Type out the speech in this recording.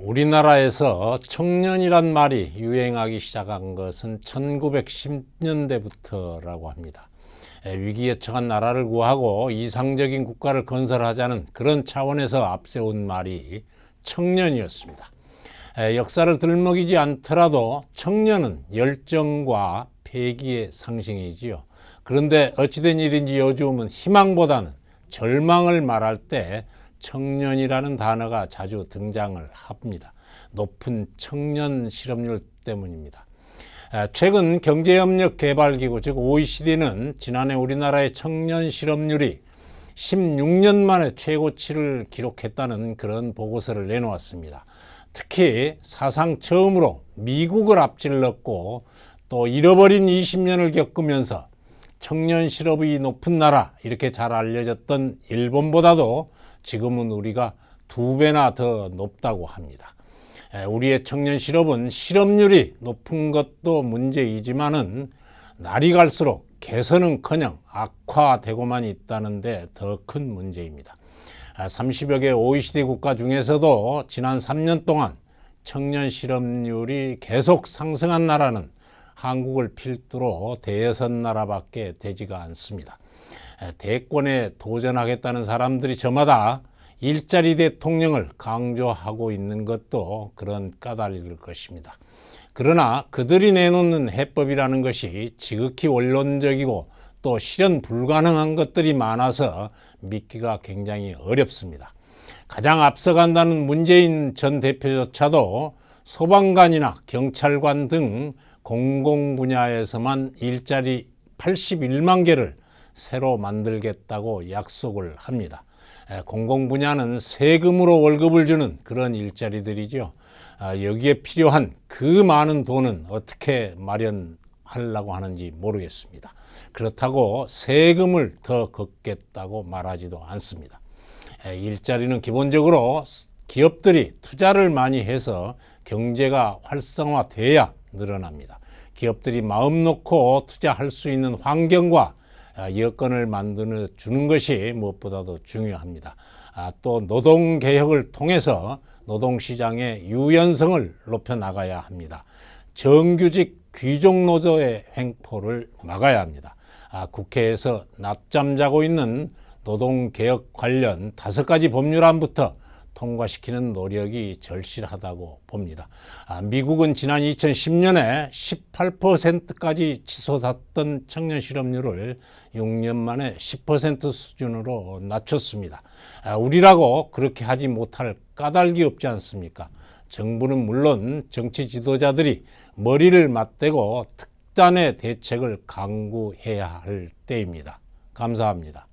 우리나라에서 청년이란 말이 유행하기 시작한 것은 1910년대부터라고 합니다. 에, 위기에 처한 나라를 구하고 이상적인 국가를 건설하자는 그런 차원에서 앞세운 말이 청년이었습니다. 에, 역사를 들먹이지 않더라도 청년은 열정과 패기의 상징이지요. 그런데 어찌된 일인지 요즘은 희망보다는 절망을 말할 때 청년이라는 단어가 자주 등장을 합니다. 높은 청년 실업률 때문입니다. 에, 최근 경제협력개발기구 즉 OECD는 지난해 우리나라의 청년 실업률이 16년 만에 최고치를 기록했다는 그런 보고서를 내놓았습니다. 특히 사상 처음으로 미국을 앞질렀고 또 잃어버린 20년을 겪으면서 청년 실업이 높은 나라 이렇게 잘 알려졌던 일본보다도 지금은 우리가 두 배나 더 높다고 합니다. 에, 우리의 청년 실업은 실업률이 높은 것도 문제이지만은 날이 갈수록 개선은커녕 악화되고만 있다는데 더 큰 문제입니다. 아, 30여 개 OECD 국가 중에서도 지난 3년 동안 청년 실업률이 계속 상승한 나라는 한국을 필두로 대여섯 나라밖에 되지가 않습니다. 에, 대권에 도전하겠다는 사람들이 저마다 일자리 대통령을 강조하고 있는 것도 그런 까닭일 것입니다. 그러나 그들이 내놓는 해법이라는 것이 지극히 원론적이고 또 실현 불가능한 것들이 많아서 믿기가 굉장히 어렵습니다. 가장 앞서간다는 문재인 전 대표조차도 소방관이나 경찰관 등 공공 분야에서만 일자리 81만 개를 새로 만들겠다고 약속을 합니다. 에, 공공 분야는 세금으로 월급을 주는 그런 일자리들이죠. 아, 여기에 필요한 그 많은 돈은 어떻게 마련하려고 하는지 모르겠습니다. 그렇다고 세금을 더 걷겠다고 말하지도 않습니다. 에, 일자리는 기본적으로 기업들이 투자를 많이 해서 경제가 활성화돼야 늘어납니다. 기업들이 마음 놓고 투자할 수 있는 환경과 아, 여건을 만들어 주는 것이 무엇보다도 중요합니다. 아, 또 노동 개혁을 통해서 노동 시장의 유연성을 높여 나가야 합니다. 정규직 귀족 노조의 횡포를 막아야 합니다. 아, 국회에서 낮잠 자고 있는 노동 개혁 관련 다섯 가지 법률안부터 통과시키는 노력이 절실하다고 봅니다. 아, 미국은 지난 2010년에 18%까지 치솟았던 청년 실업률을 6년 만에 10% 수준으로 낮췄습니다. 아, 우리라고 그렇게 하지 못할 까닭이 없지 않습니까? 정부는 물론 정치 지도자들이 머리를 맞대고 특단의 대책을 강구해야 할 때입니다. 감사합니다.